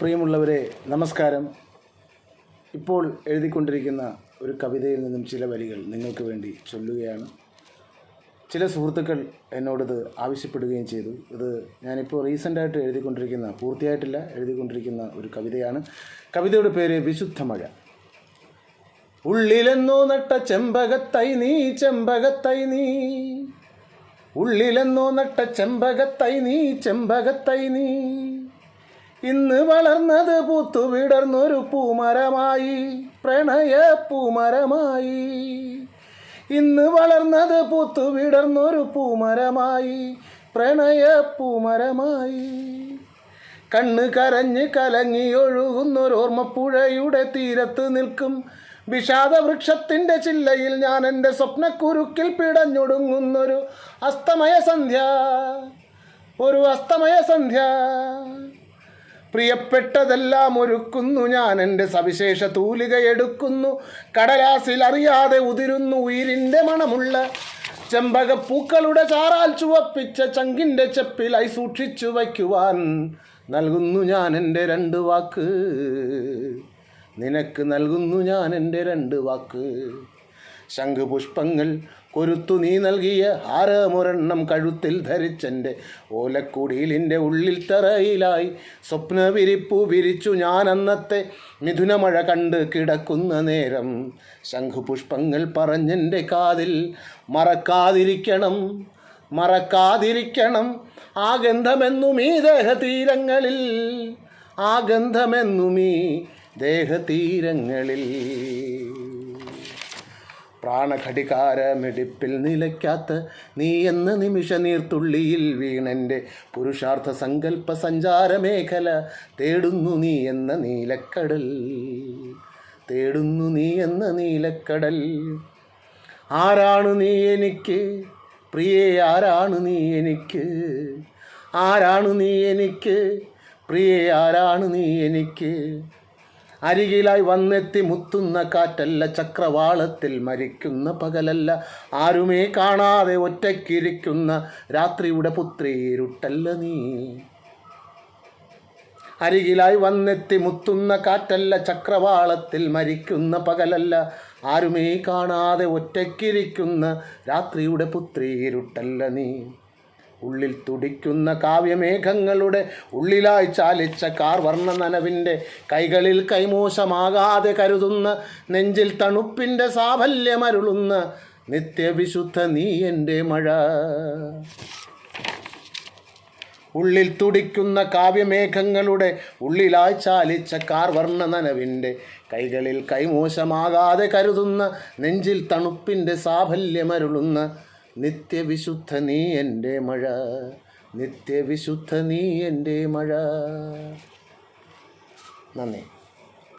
പ്രിയമുള്ളവരെ നമസ്കാരം. ഇപ്പോൾ എഴുതിക്കൊണ്ടിരിക്കുന്ന ഒരു കവിതയിൽ നിന്നും ചില വരികൾ നിങ്ങൾക്ക് വേണ്ടി ചൊല്ലുകയാണ്. ചില സുഹൃത്തുക്കൾ എന്നോടിത് ആവശ്യപ്പെടുകയും ചെയ്തു. ഇത് ഞാനിപ്പോൾ റീസെന്റായിട്ട് എഴുതിക്കൊണ്ടിരിക്കുന്ന പൂർത്തിയായിട്ടില്ല എഴുതിക്കൊണ്ടിരിക്കുന്ന ഒരു കവിതയാണ്. കവിതയുടെ പേര് വിശുദ്ധ മഴ. ഉള്ളിലെന്നോ നട്ട ചെമ്പകത്തൈ നീ ചെമ്പകത്തൈ നീ. ഉള്ളിലെന്നോ നട്ട ചെമ്പകത്തൈ നീ ചെമ്പകത്തൈ നീ. ഇന്ന് വളർന്നത് പൂത്തു വിടർന്നൊരു പൂമരമായി പ്രണയ പൂമരമായി. ഇന്ന് വളർന്നത് പൂത്തു വിടർന്നൊരു പൂമരമായി പ്രണയ പൂമരമായി. കണ്ണ് കരഞ്ഞ് കലങ്ങി ഒഴുകുന്നൊരോർമ്മപ്പുഴയുടെ തീരത്ത് നിൽക്കും വിഷാദ വൃക്ഷത്തിന്റെ ചില്ലയിൽ ഞാൻ എന്റെ സ്വപ്നക്കുരുക്കിൽ പിടഞ്ഞൊടുങ്ങുന്നൊരു അസ്തമയ സന്ധ്യ. ഒരു അസ്തമയ സന്ധ്യ. പ്രിയപ്പെട്ടതെല്ലാം ഒരുക്കുന്നു. ഞാൻ എന്റെ സവിശേഷ തൂലിക എടുക്കുന്നു. കടലാസിൽ അറിയാതെ ഉതിരുന്നു ഉയിരിന്റെ മണമുള്ള ചെമ്പകപ്പൂക്കളുടെ ചാറാൽ ചുവപ്പിച്ച ചങ്കിന്റെ ചെപ്പിലായി സൂക്ഷിച്ചു വയ്ക്കുവാൻ നൽകുന്നു ഞാൻ എന്റെ രണ്ട് വാക്ക്. നിനക്ക് നൽകുന്നു ഞാൻ എന്റെ രണ്ട് വാക്ക്. ശംഖുപുഷ്പങ്ങൾ കൊരുത്തു നീ നൽകിയ ഹാരമൊരെണ്ണം കഴുത്തിൽ ധരിച്ചെന്റെ ഓലക്കുടിയിലിന്റെ ഉള്ളിൽ തറയിലായി സ്വപ്നവിരിപ്പു വിരിച്ചു ഞാൻ അന്നത്തെ മിഥുനമഴ കണ്ട് കിടക്കുന്ന നേരം ശംഖുപുഷ്പങ്ങൾ പറഞ്ഞെന്റെ കാതിൽ മറക്കാതിരിക്കണം മറക്കാതിരിക്കണം. ആ ഗന്ധമെന്നും ഈ ദേഹതീരങ്ങളിൽ ആ ഗന്ധമെന്നും ഈ ദേഹതീരങ്ങളിൽ. പ്രാണഘടികാരമിടിപ്പിൽ നിലയ്ക്കാത്ത നീ എന്ന നിമിഷ നീർത്തുള്ളിയിൽ വീണന്റെ പുരുഷാർത്ഥ സങ്കല്പ സഞ്ചാരമേഖല തേടുന്നു നീ എന്ന നീലക്കടൽ. തേടുന്നു നീ എന്ന നീലക്കടൽ. ആരാണ് നീ എനിക്ക്? പ്രിയേ ആരാണ് നീ എനിക്ക്? ആരാണ് നീ എനിക്ക്? പ്രിയേ ആരാണ് നീ എനിക്ക്? അരികിലായി വന്നെത്തി മുത്തുന്ന കാറ്റല്ല ചക്രവാളത്തിൽ മരിക്കുന്ന പകലല്ല. ആരുമേ കാണാതെ ഒറ്റയ്ക്കിരിക്കുന്ന രാത്രിയുടെ പുത്രി ഇരുട്ടല്ല നീ. അരികിലായി വന്നെത്തി മുത്തുന്ന കാറ്റല്ല ചക്രവാളത്തിൽ മരിക്കുന്ന പകലല്ല. ആരുമേ കാണാതെ ഒറ്റയ്ക്കിരിക്കുന്ന രാത്രിയുടെ പുത്രി ഇരുട്ടല്ല നീ. ഉള്ളിൽ തുടിക്കുന്ന കാവ്യമേഘങ്ങളുടെ ഉള്ളിലായി ചാലിച്ച കാർ നനവിന്റെ കൈകളിൽ കൈമോശമാകാതെ കരുതുന്ന നെഞ്ചിൽ തണുപ്പിന്റെ സാഫല്യമരുളുന്ന നിത്യവിശുദ്ധ നീ എന്റെ മഴ. ഉള്ളിൽ തുടിക്കുന്ന കാവ്യമേഘങ്ങളുടെ ഉള്ളിലായി ചാലിച്ച കാർ നനവിന്റെ കൈകളിൽ കൈമോശമാകാതെ കരുതുന്ന നെഞ്ചിൽ തണുപ്പിന്റെ സാഫല്യമരുളുന്ന നിത്യവിശുദ്ധ നീ എന്റെ മഴ നിത്യവിശുദ്ധ നീ എന്റെ മഴ. നന്ദി.